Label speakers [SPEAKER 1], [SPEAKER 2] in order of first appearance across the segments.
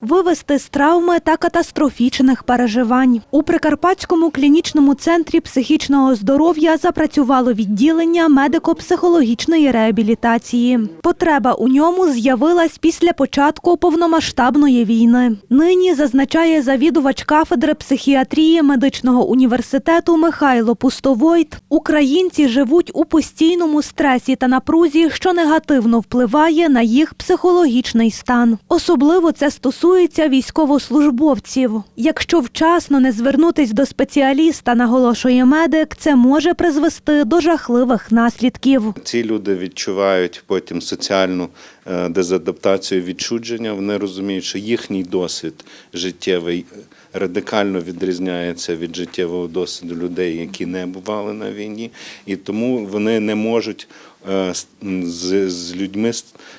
[SPEAKER 1] Вивести з травми та катастрофічних переживань у Прикарпатському клінічному центрі психічного здоров'я запрацювало відділення медико-психологічної реабілітації. Потреба у ньому з'явилась після початку повномасштабної війни. Нині зазначає завідувач кафедри психіатрії медичного університету Михайло Пустовойт. Українці живуть у постійному стресі та напрузі, що негативно впливає на їх психологічний стан. Особливо це стосується військовослужбовців. Якщо вчасно не звернутись до спеціаліста, наголошує медик, це може призвести до жахливих наслідків.
[SPEAKER 2] Ці люди відчувають потім соціальну е, дезадаптацію, відчудження. Вони розуміють, що їхній досвід життєвий радикально відрізняється від життєвого досвіду людей, які не бували на війні, і тому вони не можуть е, з- з, з людьми,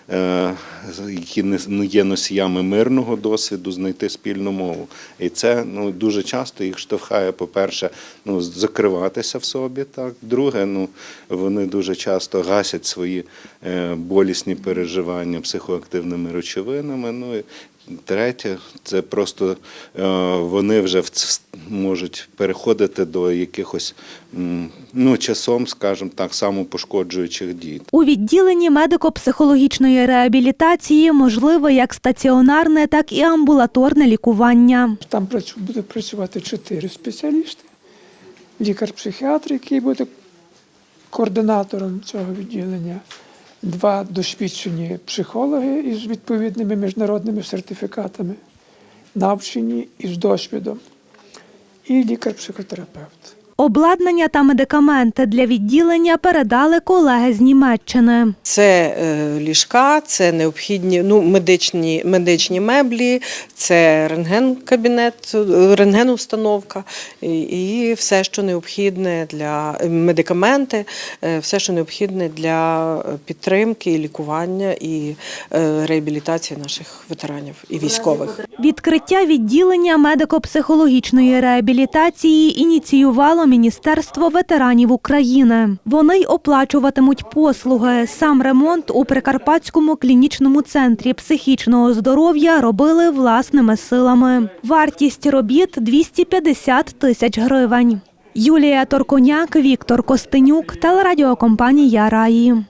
[SPEAKER 2] е, які не не є носіями мирного досвіду, знайти спільну мову. І це ну дуже часто їх штовхає, по-перше, ну закриватися в собі. Так, друге, ну вони дуже часто гасять свої е, болісні переживання психоактивними речовинами. Ну і третє, це просто е, вони вже в можуть переходити до якихось ну часом, скажімо так, самопошкоджуючих дій.
[SPEAKER 1] У відділенні медико-психологічної реабілітації можливе як стаціонарне, так і амбулаторне лікування.
[SPEAKER 3] Там працю- буде працювати чотири спеціалісти. Лікар-психіатр, який буде координатором цього відділення, два досвідчені психологи із відповідними міжнародними сертифікатами, навчені із досвідом, і лікар-психотерапевт.
[SPEAKER 1] Обладнання та медикаменти для відділення передали колеги з Німеччини.
[SPEAKER 4] Це е, ліжка, це необхідні ну, медичні, медичні меблі, це рентген-кабінет, е, рентген-установка і, і все, що необхідне для медикаменти, е, все, що необхідне для підтримки, лікування і реабілітації наших ветеранів і військових.
[SPEAKER 1] Відкриття відділення медико-психологічної реабілітації ініціювало Міністерство ветеранів України. Вони й оплачуватимуть послуги. Сам ремонт у Прикарпатському клінічному центрі психічного здоров'я робили власними силами. Вартість робіт 250 тисяч гривень. Юлія Торконяк, Віктор Костенюк, телерадіокомпанія Раї.